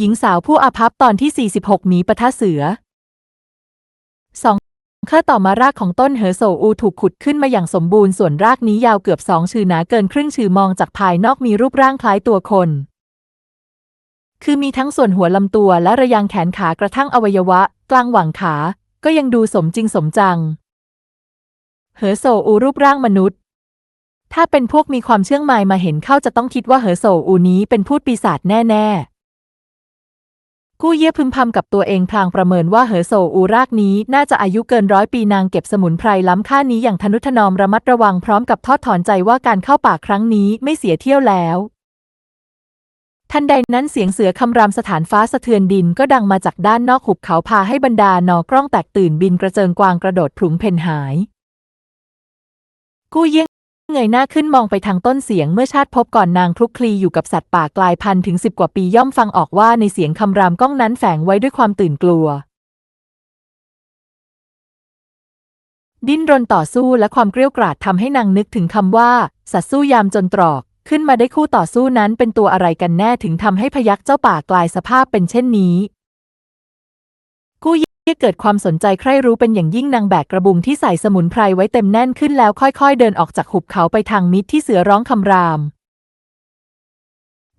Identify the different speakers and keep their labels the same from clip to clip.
Speaker 1: หญิงสาวผู้อาภัพตอนที่ 46 หมีปะทะเสือสองเครือต่อมารากของต้นเหอโซอูถูกขุดขึ้นมาอย่างสมบูรณ์ส่วนรากนี้ยาวเกือบสองชื่อหนาเกินครึ่งชื่อมองจากภายนอกมีรูปร่างคล้ายตัวคน คือมีทั้งส่วนหัวลำตัวและระยางแขนขากระทั่งอวัยวะ กลางหว่างขา ก็ยังดูสมจริงสมจัง เหอโซอูรูปร่างมนุษย์ ถ้าเป็นพวกมีความเชื่องมายมาเห็นเข้าจะต้องคิดว่าเหอโซอูนี้เป็นพูดปีศาจแน่ ๆ กู้เย่พึมพำกับตัวเองพลางประเมินว่าเหอโซอูรากนี้น่าจะอายุเกินร้อยปีนางเก็บสมุนไพรล้ำค่านี้อย่างทนุถนอมระมัดระวังพร้อมกับทอดถอนใจว่าการเข้าป่าครั้งนี้ไม่เสียเที่ยวแล้วทันใดนั้นเสียงเสือคำรามสถานฟ้าสะเทือนดินก็ดังมาจากด้านนอกหุบเขาพาให้บรรดานอกล้องแตกตื่นบินกระเจิงกวางกระโดดพลุงเพ่นหาย กู้เยี่ยง เงยหน้าขึ้นมองไปทางต้นเสียงเมื่อชาติพบก่อนนางคลุกคลีอยู่กับสัตว์ป่ากลายพันธุ์ถึงสิบกว่าปีย่อมฟังออกว่าในเสียงคำรามก้องนั้นแฝงไว้ด้วยความตื่นกลัว ดิ้นรนต่อสู้และความเกรี้ยวกราดทำให้นางนึกถึงคำว่า สัตว์สู้ยามจนตรอก ขึ้นมาได้คู่ต่อสู้นั้นเป็นตัวอะไรกันแน่ถึงทำให้พยักเจ้าป่ากลายสภาพเป็นเช่นนี้ กู้เย่เกิดความสนใจใคร่รู้เป็นอย่างยิ่งนางแบกกระบุงที่ใส่สมุนไพรไว้เต็มแน่นขึ้นแล้วค่อยๆ เดินออกจากหุบเขาไปทางมิตรที่เสือร้องคำราม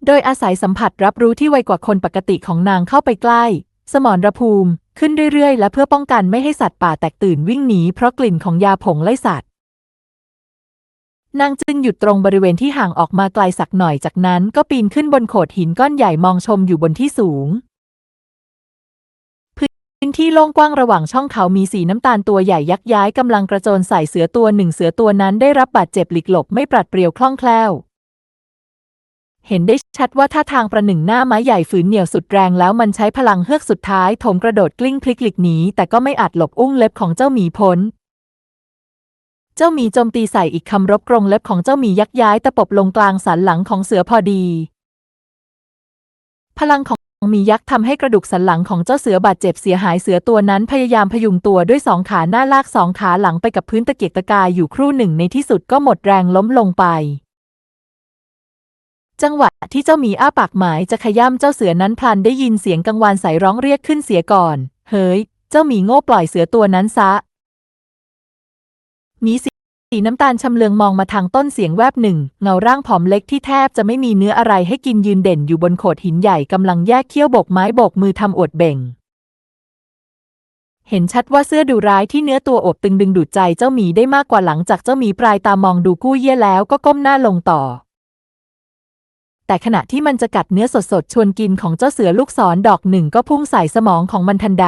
Speaker 1: โดยอาศัยสัมผัสรับรู้ที่ไวกว่าคนปกติของนางเข้าไปใกล้ สมรภูมิ ขึ้นเรื่อยๆ และเพื่อป้องกันไม่ให้สัตว์ป่าแตกตื่นวิ่งหนีเพราะกลิ่นของยาผงไล่สัตว์นางจึงหยุดตรงบริเวณที่ห่างออกมาไกลสักหน่อยจากนั้นก็ปีนขึ้นบนโขดหินก้อนใหญ่มองชมอยู่บนที่สูง พื้นที่โล่งกว้างระหว่างช่องเขามีสีน้ำตาลตัวใหญ่ยักย้ายกำลังกระโจนใส่เสือตัวหนึ่งเสือตัวนั้นได้รับบาดเจ็บหลีกหลบไม่ปราดเปรียวคล่องแคล่ว เห็นได้ชัดว่าท่าทางประหนึ่งหน้าไม้ใหญ่ฝืนเหนี่ยวสุดแรงแล้วมันใช้พลังเฮือกสุดท้ายโถมกระโดดกลิ้งพลิกหลีกหนีแต่ก็ไม่อาจหลบอุ้งเล็บของเจ้าหมีพ้น เจ้าหมีโจมตีใส่อีกคำรบกรงเล็บของเจ้าหมียักย้ายตะปบลงกลางสันหลังของเสือพอดี พลังของ มียักษ์ทำให้กระดูกสันหลังของเจ้าเสือบาดเจ็บเสียหายเสือตัวนั้นพยายามพยุงตัวด้วยสองขาหน้าลากสองขาหลังไปกับพื้นตะเกียกตะกายอยู่ครู่หนึ่งในที่สุดก็หมดแรงล้มลงไป จังหวะที่เจ้าหมีอ้าปากหมายจะขย้ำเจ้าเสือนั้นพลันได้ยินเสียงกังวานใสร้องเรียกขึ้นเสียก่อน เฮ้ย เจ้าหมีโง่ปล่อยเสือตัวนั้นซะหมีสี สีน้ำตาลชำเลืองมองมาทางต้นเสียงแวบหนึ่ง เงาร่างผอมเล็กที่แทบจะไม่มีเนื้ออะไรให้กินยืนเด่นอยู่บนโขดหินใหญ่กำลังแยกเขี้ยวบกไม้บกมือทำอวดเบ่ง เห็นชัดว่าเสื้อดูร้ายที่เนื้อตัวอบตึงดึงดูดใจเจ้าหมีได้มากกว่าหลังจากเจ้าหมีปลายตามองดูกู้เย่แล้วก็ก้มหน้าลงต่อ แต่ขณะที่มันจะกัดเนื้อสดๆชวนกินของเจ้าเสือลูกศรดอกหนึ่งก็พุ่งใส่สมองของมันทันใด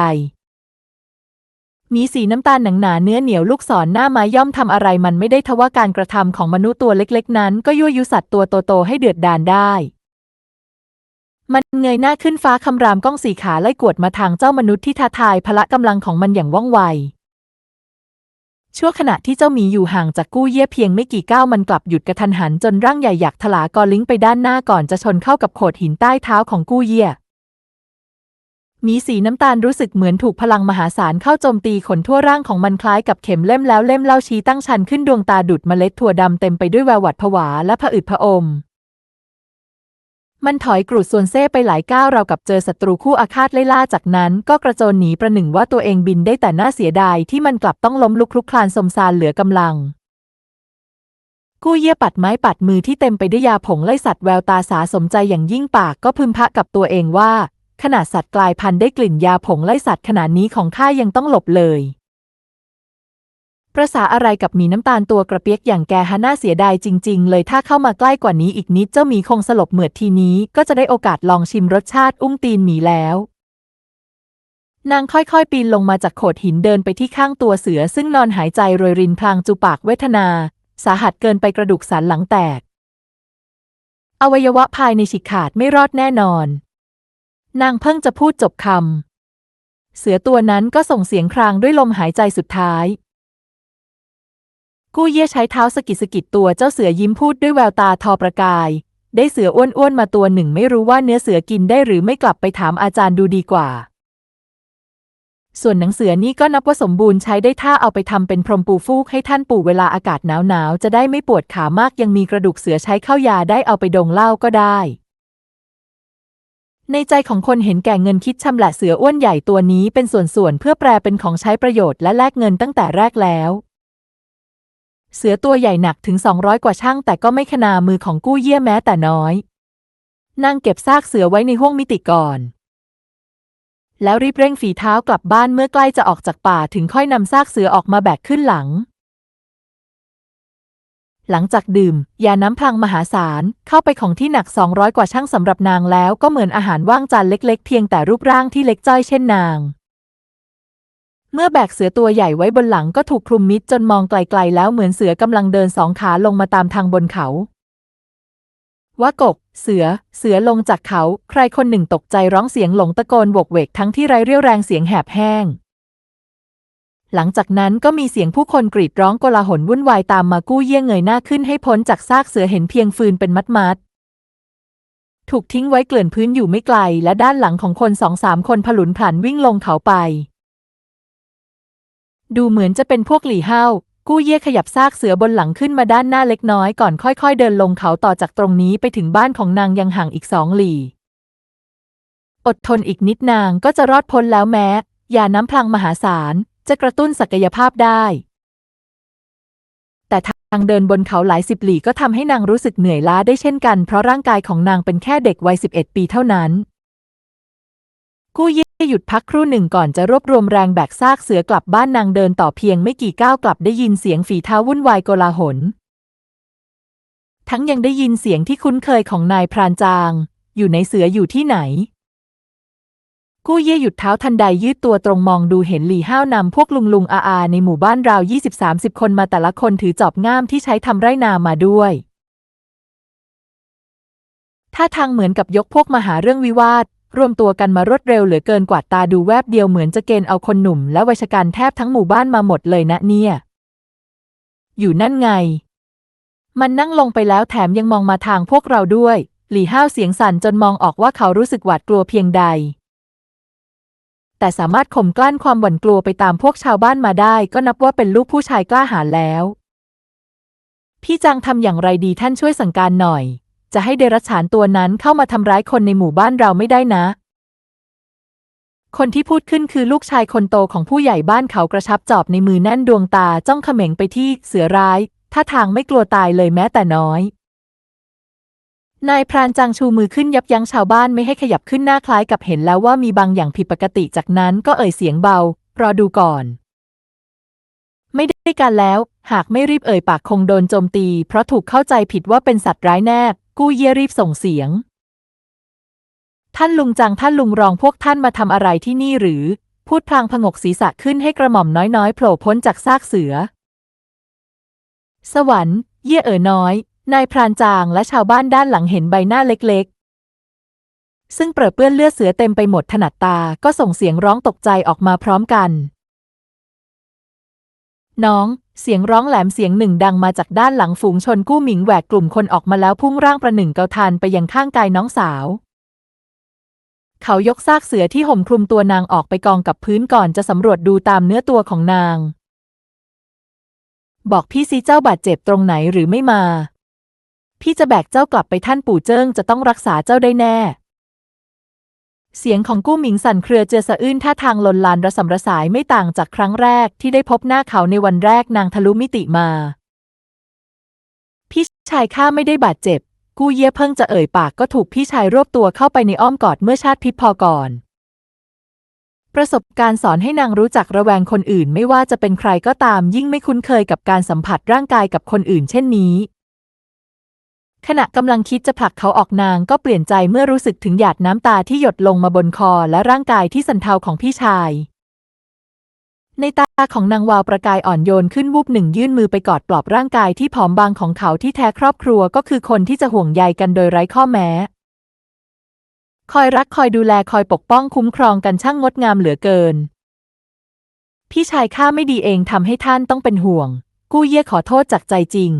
Speaker 1: มีสีน้ำตาลหนังหนาเนื้อเหนียวลูกศรหน้าไม้ย่อมทำอะไรมันไม่ได้ทว่าการกระทำของมนุษย์ตัวเล็กๆ นั้น ก็ยั่วยุสัตว์ตัวโตๆให้เดือดดาลได้ มันเงยหน้าขึ้นฟ้าคำรามก้องสีขาไล่กวดมาทางเจ้ามนุษย์ที่ท้าทายพละกำลังของมันอย่างว่องไว ชั่วขณะที่เจ้าหมีอยู่ห่างจากกู้เยี่ยเพียงไม่กี่ก้าวมันกลับหยุดกระทันหันจนร่างใหญ่อยากถลากอลิงไปด้านหน้าก่อนจะชนเข้ากับโขดหินใต้เท้าของกู้เยี่ย มีสีน้ำตาลรู้สึกเหมือนถูกพลังมหาศาลเข้าโจมตีขนทั่วร่างของมันคล้ายกับเข็มเล่มแล้วเล่มเล่าชี้ตั้งชันขึ้นดวงตาดุดเมล็ดถั่วดำเต็มไปด้วยแววหวัดผวาและผะอืดผะอม มันถอยกรูดส่วนเซ่ไปหลายก้าวเรากับเจอศัตรูคู่อาฆาตไล่ล่าจากนั้น ก็กระโจนหนีประหนึ่งว่าตัวเองบินได้แต่น่าเสียดายที่มันกลับต้องล้มลุกคลุกคลานสมซานเหลือกำลังกู้เยี่ยปัดไม้ปัดมือที่เต็มไปด้วยยาผงไล่สัตว์แววตาสาสมใจอย่างยิ่งปากก็พึมพะกับตัวเองว่า ขนาดสัตว์กลายพันธุ์ได้กลิ่นยาผงไล่สัตว์ขนาดนี้ของข้ายังต้องหลบเลย ประสาอะไรกับหมีน้ำตาลตัวกระเปียกอย่างแกฮะน่าเสียดายจริง ๆ เลยถ้าเข้ามาใกล้กว่านี้อีกนิดเจ้าหมีคงสลบเหมือดทีนี้ ก็จะได้โอกาสลองชิมรสชาติอุ้งตีนหมีแล้วนางค่อยๆ ปีนลงมาจากโขดหินเดินไปที่ข้างตัวเสือ ซึ่งนอนหายใจโรยรินพลางจูปากเวทนา สาหัสเกินไปกระดูกสันหลังแตก อวัยวะภายในฉีกขาดไม่รอดแน่นอน นางเพิ่งจะพูดจบคำ เสือตัวนั้นก็ส่งเสียงครางด้วยลมหายใจสุดท้าย กู้เย่ใช้เท้าสกิดสกิดตัวเจ้าเสือยิ้มพูดด้วยแววตาทอประกาย ได้เสืออ้วนๆมาตัวหนึ่งไม่รู้ว่าเนื้อเสือกินได้หรือไม่กลับไปถามอาจารย์ดูดีกว่า ส่วนหนังเสือนี่ก็นับว่าสมบูรณ์ใช้ได้ถ้าเอาไปทำเป็นพรมปูฟูกให้ท่านปู่เวลาอากาศหนาวๆจะได้ไม่ปวดขามากยังมีกระดูกเสือใช้เข้ายาได้เอาไปดงเหล้าก็ได้ ในใจของคนเห็นแก่เงินคิดชำละเสืออ้วนใหญ่ตัวนี้เป็นส่วนๆเพื่อแปลเป็นของใช้ประโยชน์และแลกเงินตั้งแต่แรกแล้ว เสือตัวใหญ่หนักถึง 200 กว่าช่างแต่ก็ไม่ขนามือของกู้เยี่ยแม้แต่น้อยนางเก็บซากเสือไว้ในห้วงมิติก่อน แล้วรีบเร่งฝีเท้ากลับบ้านเมื่อใกล้จะออกจากป่าถึงค่อยนำซากเสือออกมาแบกขึ้นหลัง หลังจากดื่ม ยาน้ำพลังมหาศาล เข้าไปของที่หนัก 200 กว่าช่างสำหรับนางแล้วก็เหมือนอาหารว่างจานเล็กๆ เพียงแต่รูปร่างที่เล็กจ้อยเช่นนาง เมื่อแบกเสือตัวใหญ่ไว้บนหลังก็ถูกคลุมมิดจนมองไกลๆ แล้วเหมือนเสือกำลังเดินสองขาลงมาตามทางบนเขาว่ากกเสือ เสือลงจากเขา ใครคนหนึ่งตกใจร้องเสียงหลงตะโกนโวกเวกทั้งที่ไร้เรี่ยวแรงเสียงแหบแห้ง หลังจากนั้นก็มีเสียงผู้คนกรีดร้องโกลาหลวุ่นวายตามมากู้เยี่ยงเงยหน้าขึ้นให้พ้นจากซากเสือเห็นเพียงฟืนเป็นมัดมัดถูกทิ้งไว้เกลื่อนพื้นอยู่ไม่ไกล และด้านหลังของคนสองสามคนผลุนผลันวิ่งลงเขาไป ดูเหมือนจะเป็นพวกหลี่เฮากู้เย่ขยับซากเสือบนหลังขึ้นมาด้านหน้าเล็กน้อยก่อนค่อย ๆ เดินลงเขาต่อจากตรงนี้ไปถึงบ้านของนางยังห่างอีกสองหลี่ อดทนอีกนิดนางก็จะรอดพ้นแล้วแม้ยาน้ำพลังมหาศาล จะกระตุ้นศักยภาพได้ แต่ทางเดินบนเขาหลายสิบหลี่ก็ทำให้นางรู้สึกเหนื่อยล้าได้เช่นกัน เพราะร่างกายของนางเป็นแค่เด็กวัย11ปีเท่านั้น กู้เย่หยุดพักครู่หนึ่งก่อนจะรวบรวมแรงแบกซากเสือกลับบ้านนางเดินต่อเพียงไม่กี่ก้าวกลับได้ยินเสียงฝีเท้าวุ่นวายโกลาหล ทั้งยังได้ยินเสียงที่คุ้นเคยของนายพรานจาง อยู่ในเสืออยู่ที่ไหน กู้เย่หยุดเท้าทันใดยืดตัวตรงมองดูเห็นหลี่ห้าวนำพวกลุงลุงอาอาในหมู่บ้านราว20-30คนมาแต่ละคนถือจอบง่ามที่ใช้ทำไร่นามาด้วยท่าทางเหมือนกับยกพวกมาหาเรื่องวิวาท รวมตัวกันมารวดเร็วเหลือเกินกว่าตาดูแวบเดียวเหมือนจะเกณฑ์เอาคนหนุ่มและวัยชการแทบทั้งหมู่บ้านมาหมดเลยนะเนี่ย อยู่นั่นไง มันนั่งลงไปแล้วแถมยังมองมาทางพวกเราด้วย หลี่ห้าวเสียงสั่นจนมองออกว่าเขารู้สึกหวาดกลัวเพียงใด แต่สามารถข่มกลั้นความหวั่นกลัวไปตามพวกชาวบ้านมาได้ก็นับว่าเป็นลูกผู้ชายกล้าหาญแล้ว พี่จังทำอย่างไรดีท่านช่วยสั่งการหน่อย จะให้เดรัจฉานตัวนั้นเข้ามาทำร้ายคนในหมู่บ้านเราไม่ได้นะ คนที่พูดขึ้นคือลูกชายคนโตของผู้ใหญ่บ้านเขากระชับจอบในมือแน่นดวงตาจ้องเขม็งไปที่เสือร้ายท่าทางไม่กลัวตายเลยแม้แต่น้อย นายพรานจังชูมือขึ้นยับยั้งชาวบ้านไม่ให้ขยับขึ้นหน้าคล้ายกับเห็นแล้วว่ามีบางอย่างผิดปกติจากนั้นก็เอ่ยเสียงเบา รอดูก่อน ไม่ได้การแล้ว หากไม่รีบเอ่ยปากคงโดนโจมตี เพราะถูกเข้าใจผิดว่าเป็นสัตว์ร้ายแน่กู้เย่รีบส่งเสียง ท่านลุงจังท่านลุงรองพวกท่านมาทำอะไรที่นี่หรือ พูดพลางผงกศีรษะขึ้นให้กระหม่อมน้อยๆโผล่พ้นจากซากเสือ สวรรค์ เย่เอ๋อน้อย นายพรานจางและชาวบ้านด้านหลังเห็นใบหน้าเล็กๆ ซึ่งเปรอะเปื้อนเลือดเสือเต็มไปหมดถนัดตาก็ส่งเสียงร้องตกใจออกมาพร้อมกัน น้อง เสียงร้องแหลมเสียงหนึ่งดังมาจากด้านหลังฝูงชนกู้หมิงแหวกกลุ่มคนออกมาแล้วพุ่งร่างประหนึ่งเกาทันไปยังข้างกายน้องสาว เขายกซากเสือที่ห่มคลุมตัวนางออกไปกองกับพื้นก่อนจะสำรวจดูตามเนื้อตัวของนาง บอกพี่ซีเจ้าบาดเจ็บตรงไหนหรือไม่มา พี่จะแบกเจ้ากลับไปท่านปู่เจิ้งจะต้องรักษาเจ้าได้แน่ เสียงของกู้หมิงสั่นเครือเจือสะอื้นท่าทางลนลานระสำระสายไม่ต่างจากครั้งแรกที่ได้พบหน้าเขาในวันแรกนางทะลุมิติมา พี่ชายข้าไม่ได้บาดเจ็บ กู้เย่เพิ่งจะเอ่ยปากก็ถูกพี่ชายรวบตัวเข้าไปในอ้อมกอดเมื่อชาติพิษพอก่อนประสบการณ์สอนให้นางรู้จักระแวงคนอื่นไม่ว่าจะเป็นใครก็ตามยิ่งไม่คุ้นเคยกับการสัมผัสร่างกายกับคนอื่นเช่นนี้ ขณะกำลังคิดจะผลักเขาออกนางก็เปลี่ยนใจเมื่อรู้สึกถึงหยาดน้ำตาที่หยดลงมาบนคอและร่างกายที่สันเทาของพี่ชาย ในตาของนางวาวประกายอ่อนโยนขึ้นวูบหนึ่งยื่นมือไปกอดปลอบร่างกายที่ผอมบางของเขาที่แท้ครอบครัวก็คือคนที่จะห่วงใยกันโดยไร้ข้อแม้ คอยรักคอยดูแลคอยปกป้องคุ้มครองกันช่างงดงามเหลือเกิน พี่ชายข้าไม่ดีเองทำให้ท่านต้องเป็นห่วง กู้เย่ขอโทษจากใจจริง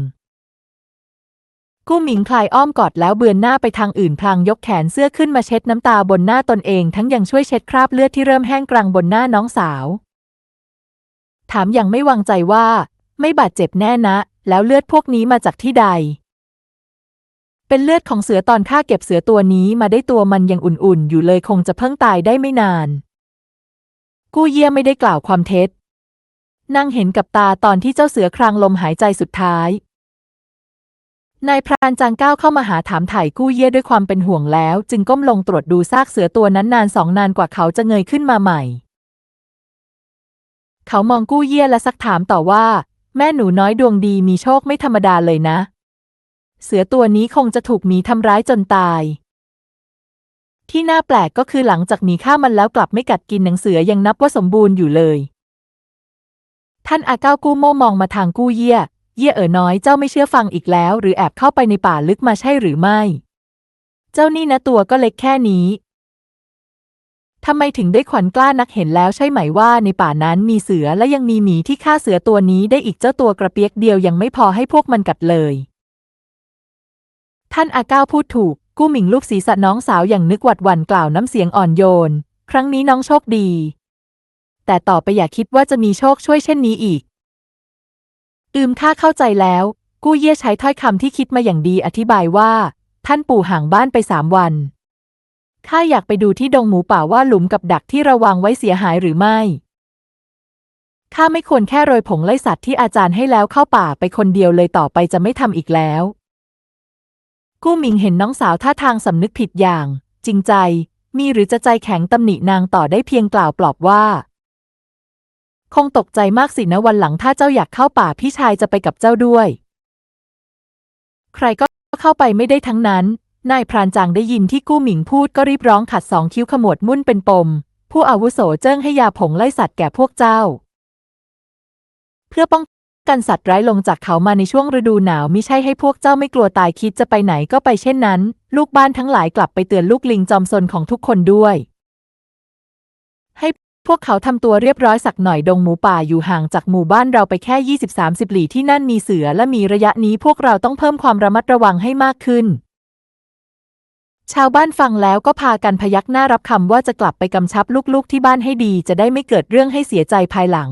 Speaker 1: กู้หมิงคลายอ้อมกอดแล้วเบือนหน้าไปทางอื่นพลางยกแขนเสื้อขึ้นมาเช็ดน้ำตาบนหน้าตนเองทั้งยังช่วยเช็ดคราบเลือดที่เริ่มแห้งกรังบนหน้าน้องสาว ถามอย่างไม่วางใจว่า ไม่บาดเจ็บแน่นะ แล้วเลือดพวกนี้มาจากที่ใด เป็นเลือดของเสือตอนข้าเก็บเสือตัวนี้มาได้ตัวมันยังอุ่นๆ อยู่เลยคงจะเพิ่งตายได้ไม่นาน กู้เยี่ยไม่ได้กล่าวความเท็จนั่งเห็นกับตาตอนที่เจ้าเสือครางลมหายใจสุดท้าย นายพรานจางก้าวเข้ามาหาถามถ่ายกู้เย่ด้วยความเป็นห่วงแล้ว จึงก้มลงตรวจดูซากเสือตัวนั้นนานสองนานกว่าเขาจะเงยขึ้นมาใหม่ เขามองกู้เย่และซักถามต่อว่า แม่หนูน้อยดวงดีมีโชคไม่ธรรมดาเลยนะ เสือตัวนี้คงจะถูกหมีทำร้ายจนตาย ที่น่าแปลกก็คือหลังจากหมีฆ่ามันแล้วกลับไม่กัดกินหนังเสือยังนับว่าสมบูรณ์อยู่เลย ท่านอาเก้ากู้โม่มองมาทางกู้เย่ เย่เอ๋อน้อยเจ้าไม่เชื่อฟังอีกแล้ว หรือแอบเข้าไปในป่าลึกมาใช่หรือไม่ เจ้านี่นะตัวก็เล็กแค่นี้ทำไมถึงได้ขวัญกล้านักเห็นแล้วใช่ไหมว่าในป่านั้นมีเสือและยังมีหมีที่ฆ่าเสือตัวนี้ได้อีกเจ้าตัวกระเปียกเดียวยังไม่พอให้พวกมันกัดเลย ท่านอาก้าพูดถูก กู้หมิงลูกศีรษะน้องสาวอย่างนึกหวัดหวั่นกล่าวน้ำเสียงอ่อนโยน ครั้งนี้น้องโชคดี แต่ต่อไปอย่าคิดว่าจะมีโชคช่วยเช่นนี้อีก อืมข้าเข้าใจแล้ว กู้เย่ใช้ถ้อยคำที่คิดมาอย่างดีอธิบายว่า ท่านปู่ห่างบ้านไปสามวัน ข้าอยากไปดูที่ดงหมูป่าว่าหลุมกับดักที่ระวางไว้เสียหายหรือไม่ ข้าไม่ควรแค่โรยผงไล่สัตว์ที่อาจารย์ให้แล้วเข้าป่าไปคนเดียวเลยต่อไปจะไม่ทำอีกแล้ว กู้หมิงเห็นน้องสาวท่าทางสำนึกผิดอย่าง จริงใจ มีหรือจะใจแข็งตำหนินางต่อได้เพียงกล่าวปลอบว่า คงตกใจมากสินะวันหลังถ้าเจ้าอยากเข้าป่าพี่ชายจะไปกับเจ้าด้วย ใครก็เข้าไปไม่ได้ทั้งนั้น นายพรานจางได้ยินที่กู้หมิงพูดก็รีบร้องขัดสองคิ้วขมวดมุ่นเป็นปม ผู้อาวุโสเจิ้งให้ยาผงไล่สัตว์แก่พวกเจ้า เพื่อป้องกันสัตว์ร้ายลงจากเขามาในช่วงฤดูหนาวมิใช่ให้พวกเจ้าไม่กลัวตายคิดจะไปไหนก็ไปเช่นนั้น ลูกบ้านทั้งหลายกลับไปเตือนลูกลิงจอมซนของทุกคนด้วยให้ พวกเขาทำตัวเรียบร้อยสักหน่อยดงหมูป่าอยู่ห่างจากหมู่บ้านเราไปแค่ 20-30 หลี่ที่นั่นมีเสือและมีระยะนี้พวกเราต้องเพิ่มความระมัดระวังให้มากขึ้น ชาวบ้านฟังแล้วก็พากันพยักหน้ารับคำว่าจะกลับไปกำชับลูกๆที่บ้านให้ดีจะได้ไม่เกิดเรื่องให้เสียใจภายหลัง